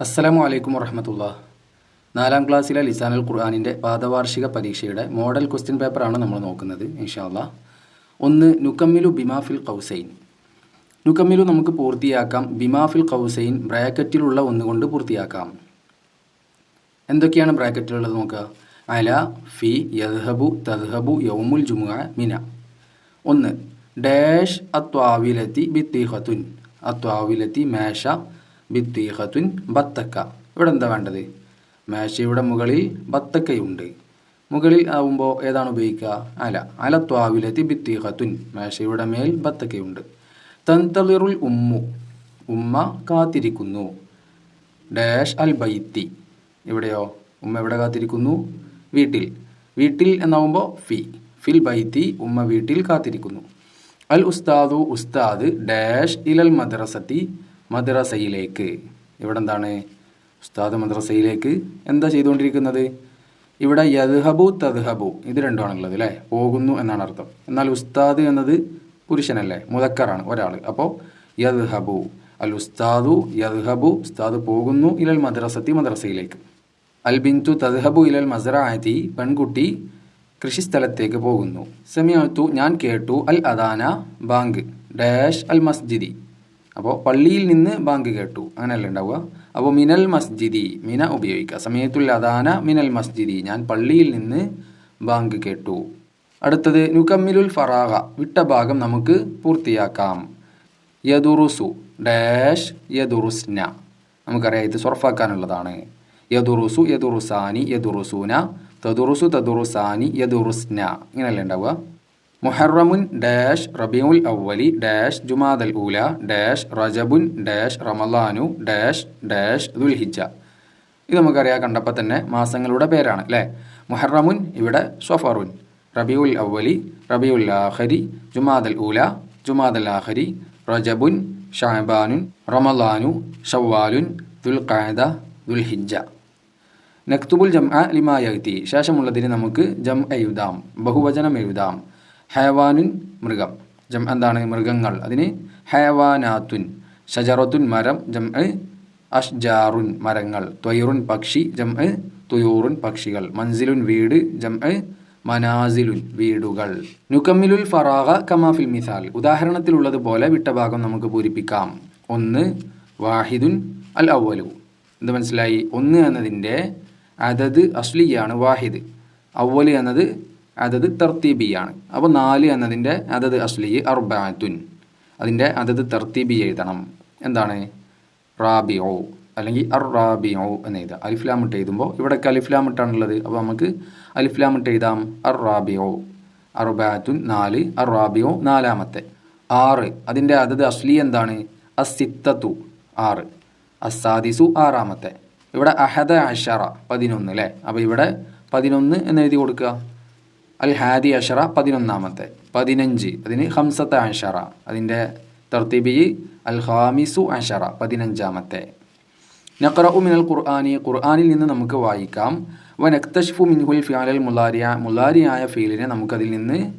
അസ്സലാമു അലൈക്കും വറഹമത്തുള്ള നാലാം ക്ലാസ്സിലെ ലിസാനുൽ ഖുർആാനിന്റെ പാദവാർഷിക പരീക്ഷയുടെ മോഡൽ ക്വസ്റ്റ്യൻ പേപ്പറാണ് നമ്മൾ നോക്കുന്നത് ഇൻഷാല്ല ഒന്ന് നുക്കമ്മിലു ബിമാഫിൽ കൗസൈൻ നുക്കമ്മിലു നമുക്ക് പൂർത്തിയാക്കാം ബിമാഫിൽ കൗസൈൻ ബ്രാക്കറ്റിലുള്ള ഒന്നുകൊണ്ട് പൂർത്തിയാക്കാം. എന്തൊക്കെയാണ് ബ്രാക്കറ്റിലുള്ളത് നോക്കുക? അല ഫി യദ്ഹബു തദ്ഹബു യൗമുൽ ജുമുഅ മിന. ഒന്ന് ഡാഷ് അത്വാവിലത്തി ബിത്തിഹത്തുൻ അത്വാവിലത്തി മേശ ബിത്തീഹത്തുൻ ബത്തക്ക. ഇവിടെ എന്താ വേണ്ടത്? മേശയുടെ മുകളിൽ ബത്തക്കയുണ്ട്. മുകളിൽ ആവുമ്പോൾ ഏതാണ് ഉപയോഗിക്കുക? അല. അല ത്വാവിലെത്തി ബിത്തീഹത്തുൻ മേശയുടെ മേൽ ബത്തക്കയുണ്ട്. തന്തളിറുൽ ഉമ്മു. ഉമ്മ കാത്തിരിക്കുന്നു. ഡാഷ് അൽ ബൈത്തി. ഇവിടെയോ? ഉമ്മ എവിടെ കാത്തിരിക്കുന്നു? വീട്ടിൽ. വീട്ടിൽ എന്നാവുമ്പോൾ ഫി. ഫിൽ ബൈത്തി ഉമ്മ വീട്ടിൽ കാത്തിരിക്കുന്നു. അൽ ഉസ്താദു ഉസ്താദ് ഡാഷ് ഇലൽ മദ്രസത്തി മദ്രസയിലേക്ക്. ഇവിടെ എന്താണ് ഉസ്താദ് മദ്രസയിലേക്ക്. എന്താ ചെയ്തുകൊണ്ടിരിക്കുന്നത്? ഇവിടെ യദ്ഹബു തദ്ഹബു. ഇത് രണ്ടുമാണുള്ളത് അല്ലേ? പോകുന്നു എന്നാണ് അർത്ഥം. എന്നാൽ ഉസ്താദ് എന്നത് പുരുഷനല്ലേ? മുതക്കറാണ് ഒരാൾ അപ്പോൾ യദ്ഹബു. അൽ ഉസ്താദു യദ്ഹബു. ഉസ്താദ് പോകുന്നു ഇലൽ മദ്രസത്തി മദ്രസയിലേക്ക്. അൽ ബിന്തു തദ്ഹബു ഇലൽ മസറായത്തി പെൺകുട്ടി കൃഷിസ്ഥലത്തേക്ക് പോകുന്നു. സെമിയത്തു ഞാൻ കേട്ടു അൽ അദാന ബാങ്ക് ഡാഷ് അൽ മസ്ജിദി. അപ്പോൾ പള്ളിയിൽ നിന്ന് ബാങ്ക് കേട്ടു. അങ്ങനെയല്ലേ ഉണ്ടാവുക? അപ്പോൾ മിനൽ മസ്ജിദി മിന ഉപയോഗിക്കുക. സമയത്തുൽ അദാന മിനൽ മസ്ജിദി. ഞാൻ പള്ളിയിൽ നിന്ന് ബാങ്ക് കേട്ടു. അടുത്തത് നുക്കമ്മിലുൽ ഫറാഹ വിട്ട ഭാഗം നമുക്ക് പൂർത്തിയാക്കാം. യദുറുസു ഡാഷ് യദുറുസ്ന. നമുക്കറിയാം ഇത് സൊർഫാക്കാനുള്ളതാണ് യദുറുസു യദുറുസാനി യദുറുസൂന. തദുറുസു തദുറുസാനി യദുറുസ്ന. ഇങ്ങനെയല്ലേ ഉണ്ടാവുക? മുഹറമുൻ ഡാഷ് റബിയുൽ അവലി ഡാഷ് ജുമാദൽ ഊല ഡാഷ് റജബുൻ ഡാഷ് റമലാനു ഡാഷ് ഡാഷ് ദുൽഹിജ ഇത് നമുക്കറിയാം കണ്ടപ്പോൾ തന്നെ മാസങ്ങളുടെ പേരാണ് അല്ലേ? മുഹറമുൻ ഇവിടെ സൊഫറുൻ. റബിയുൽ അവലി റബിയുൽ ആഖരി ജുമാദൽ ഊല ജുമാദൽ ആഹരി റജബുൻ ഷാബാനുൻ റമലാനു ഷവ്വാലുൻ ദുൽഖായദ ദുൽഹിജ നക്തുബുൽ ജം ലിമായത്തി ശേഷമുള്ളതിന് നമുക്ക് ജം എഴുതാം ബഹുവചനം എഴുതാം. ഹയവാനുൻ മൃഗം. ജം എന്താണ് മൃഗങ്ങൾ? അതിന് ഹയവാനാത്തുൻ ഷജറത്തുൻ മരം ജം അഷ്ജാറുൻ മരങ്ങൾ ത്വയറുൻ പക്ഷി ജം തുയൂറുൻ പക്ഷികൾ മൻസിലുൻ വീട് ജം മനാസിലുൻ വീടുകൾ. നുക്കമ്മിലുൽ ഫറാഹ കമാഫിൽ മിസാൽ. ഉദാഹരണത്തിലുള്ളതുപോലെ വിട്ട ഭാഗം നമുക്ക് പൂരിപ്പിക്കാം. ഒന്ന് വാഹിദുൻ അൽ അവലു എന്ത് മനസ്സിലായി? ഒന്ന് എന്നതിന്റെ അതത് അസ്ലിയാണ് വാഹിദ്. അവൽ എന്നത് അതത് തർത്തീബിയാണ്. അപ്പോൾ നാല് എന്നതിന്റെ അതത് അസ്ലി അർബാത്തുൻ. അതിന്റെ അതത് തർത്തീബി എഴുതണം. എന്താണ്? റാബിയോ അല്ലെങ്കിൽ അർ റാബിയോ എന്ന് എഴുതുക അലിഫ്ലാം ഇട്ട് എഴുതുമ്പോൾ ഇവിടെയൊക്കെ അലിഫ്ലാം ഇട്ടാണുള്ളത്. അപ്പോൾ നമുക്ക് അലിഫ്ലാം ഇട്ട് എഴുതാം. അർ റാബിയോ അർബാത്തുൻ നാല് അർ റാബിയോ നാലാമത്തെ. ആറ് അതിന്റെ അതത് അസ്ലി എന്താണ്? അസിത്തത്തു ആറ്. അസാദിസു ആറാമത്തെ. ഇവിടെ അഹദ അഷറ പതിനൊന്ന് അല്ലേ അപ്പോൾ ഇവിടെ പതിനൊന്ന് എന്ന് എഴുതി കൊടുക്കുക. അൽ ഹാദി അഷറ പതിനൊന്നാമത്തെ. പതിനഞ്ച്. അതിന് ഹംസത്ത അഷറ. അതിന്റെ തർത്തിബി അൽ ഹാമിസു അഷറ പതിനഞ്ചാമത്തെ. നഖറു മിനൽ ഖുർആാനി. ഖുർആാനിൽ നിന്ന് നമുക്ക് വായിക്കാം. വ നക്തഷ്ഫു മിൻഹുൽ ഫിയാലൽ മുലാരിയ മുലാരിയായ ഫീലിനെ നമുക്കതിൽ നിന്ന്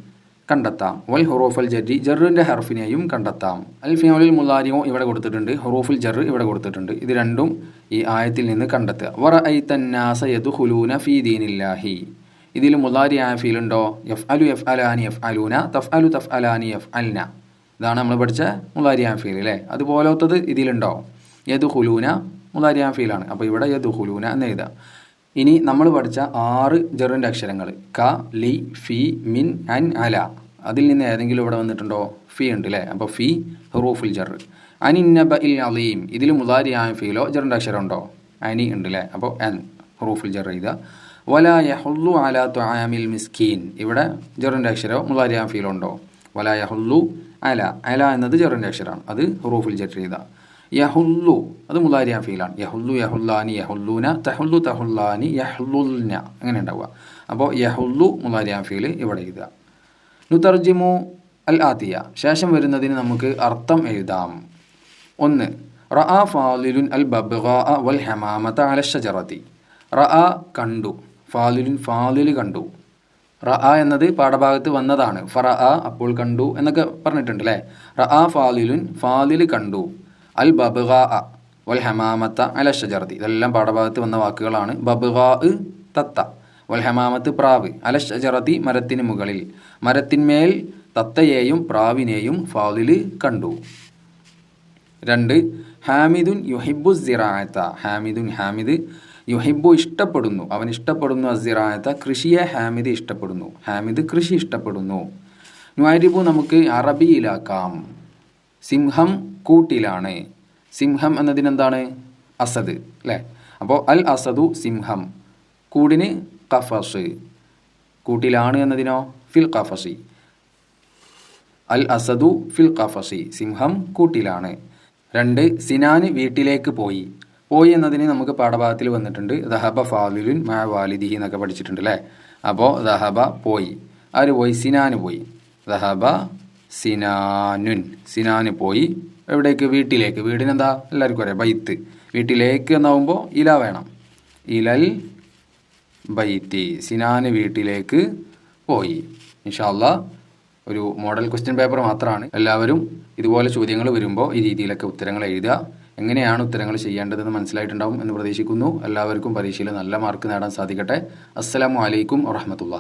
കണ്ടെത്താം. വൽ ഹുറൂഫൽ ജറി ജറിന്റെ ഹർഫിനെയും കണ്ടെത്താം. അൽ ഫിയാലുൽ മുലാരിയോ ഇവിടെ കൊടുത്തിട്ടുണ്ട്. ഹുറൂഫുൽ ജർ ഇവിടെ കൊടുത്തിട്ടുണ്ട്. ഇത് രണ്ടും ഈ ആയത്തിൽ നിന്ന് കണ്ടെത്തുക. വറ ഐ തന്നാസ യദു ഹുലൂന ഫീ ദീനില്ലാഹി. ഇതിൽ മുതാരിയായ ഫീലുണ്ടോ? എഫ് അലു എഫ് അലാനി എഫ് അലൂന തഫ് അലു തഫ് അലാനി എഫ് അൽന ഇതാണ് നമ്മൾ പഠിച്ച മുതാരിയായ ഫീൽ അല്ലേ അതുപോലത്തത് ഇതിലുണ്ടോ? യദു ഹുലൂന മുതാരിയായ ഫീലാണ് അപ്പോൾ ഇവിടെ യദു ഹുലൂന എന്ന് എഴുതാം. ഇനി നമ്മൾ പഠിച്ച ആറ് ജെറിന്റെ അക്ഷരങ്ങൾ. ക ലി ഫി മിൻ അൻ അല. അതിൽ നിന്ന് ഏതെങ്കിലും ഇവിടെ വന്നിട്ടുണ്ടോ? ഫി ഉണ്ട് അല്ലേ അപ്പോൾ ഫി ഹുറൂഫുൽ ജർ അനിന്നബ ഇൽ അലീം ഇതിൽ മുതാരിയായ ഫീലോ ജെറിന്റെ അക്ഷരം ഉണ്ടോ? അനി ഉണ്ട് അല്ലേ അപ്പോൾ എൻ ഹുറൂഫുൽ ജർ ചെയ്ത വല യഹുല്ലു അല ത്വാമിൽ മിസ്കീൻ. ഇവിടെ ജെറിന്റെ അക്ഷരമോ മുലാരിയാ ഫീലുണ്ടോ? വലായഹുല്ലു വല യഹുല്ലു അല. അല എന്നത് ജെറിന്റെ അക്ഷരമാണ് അത് ഹുറൂഫിൽ ചെയ്ത യഹുല്ലു അത് മുലാരിയാ ഫീലാണ്. യഹുല്ലു യഹുല്ലാനി യഹുല്ലൂന തഹുല്ലു തഹുല്ലാനി യഹുല്ലുന അങ്ങനെ ഉണ്ടാവുക. അപ്പോൾ യഹുല്ലു മുലാരിയാ ഫീൽ ഇവിടെ എഴുതുക. നുതർജിമു അൽ ആത്തിയ ശേഷം വരുന്നതിന് നമുക്ക് അർത്ഥം എഴുതാം. ഒന്ന് റഅ ഫാലിലുൻ അൽ ബബ്ഗ വൽ ഹമാമത അല ഷജറത്തി റഅ കണ്ടു. ഫാലിലുൻ ഫാലിൽ കണ്ടു. റ ആ എന്നത് പാഠഭാഗത്ത് വന്നതാണ്. ഫറ ആ അപ്പോൾ കണ്ടു എന്നൊക്കെ പറഞ്ഞിട്ടുണ്ട് അല്ലേ? റ ആ ഫാലിലുൻ ഫാലിൽ കണ്ടു. അൽ ബബ്ഗ വൽ ഹമാമത്ത അല ഷജർദി ഇതെല്ലാം പാഠഭാഗത്ത് വന്ന വാക്കുകളാണ്. ബബ്ഗാ തത്ത വൽ ഹമാമത്ത് പ്രാവ് അല ഷജറതി മരത്തിന് മുകളിൽ. മരത്തിന്മേൽ തത്തയെയും പ്രാവിനെയും ഫാലിൽ കണ്ടു. രണ്ട് ഹാമിദുൻ യുഹിബു സിറായത്ത ഹാമിദുൻ ഹാമിദ് യുഹിബു ഇഷ്ടപ്പെടുന്നു. അവൻ ഇഷ്ടപ്പെടുന്നു അസിറായത്ത കൃഷിയെ ഹാമിദ് ഇഷ്ടപ്പെടുന്നു. ഹാമിദ് കൃഷി ഇഷ്ടപ്പെടുന്നു. നുവാരിബു നമുക്ക് അറബിയിലാക്കാം. സിംഹം കൂട്ടിലാണ്. സിംഹം എന്നതിനെന്താണ്? അസദ് അല്ലേ അപ്പോൾ അൽ അസദു സിംഹം. കൂടിന് കഫസ്. കൂട്ടിലാണ് എന്നതിനോ? ഫിൽ കഫസി. അൽ അസദു ഫിൽ കഫസി. സിംഹം കൂട്ടിലാണ്. രണ്ട് സിനാന് വീട്ടിലേക്ക് പോയി. പോയി എന്നതിന് നമുക്ക് പാഠഭാഗത്തിൽ വന്നിട്ടുണ്ട്. ദഹബ ഫാലിലുൻ മാ വാലിദിഹി എന്നൊക്കെ പഠിച്ചിട്ടുണ്ട് അല്ലേ? അപ്പോൾ ദഹബ പോയി. ആര് പോയി സിനാന് പോയി. ദഹബ സിനാനുൻ. സിനാന് പോയി. എവിടേക്ക്? വീട്ടിലേക്ക്. വീടിനെന്താ? എല്ലാവർക്കും അറിയാം. ബൈത്ത്. വീട്ടിലേക്ക് എന്നാവുമ്പോൾ ഇല വേണം. ഇലൽ ബൈത്തി. സിനാന് വീട്ടിലേക്ക് പോയി. ഇൻഷാല്ല ഒരു മോഡൽ ക്വസ്റ്റ്യൻ പേപ്പർ മാത്രമാണ് എല്ലാവരും ഇതുപോലെ ചോദ്യങ്ങൾ വരുമ്പോൾ ഈ രീതിയിലൊക്കെ ഉത്തരങ്ങൾ എഴുതുക. എങ്ങനെയാണ് ഉത്തരങ്ങൾ ചെയ്യേണ്ടതെന്ന് മനസ്സിലായിട്ടുണ്ടാവും എന്ന് പ്രതീക്ഷിക്കുന്നു. എല്ലാവർക്കും പരീക്ഷയിൽ നല്ല മാർക്ക് നേടാൻ സാധിക്കട്ടെ. അസ്സലാമു അലൈക്കും വറഹമത്തുള്ള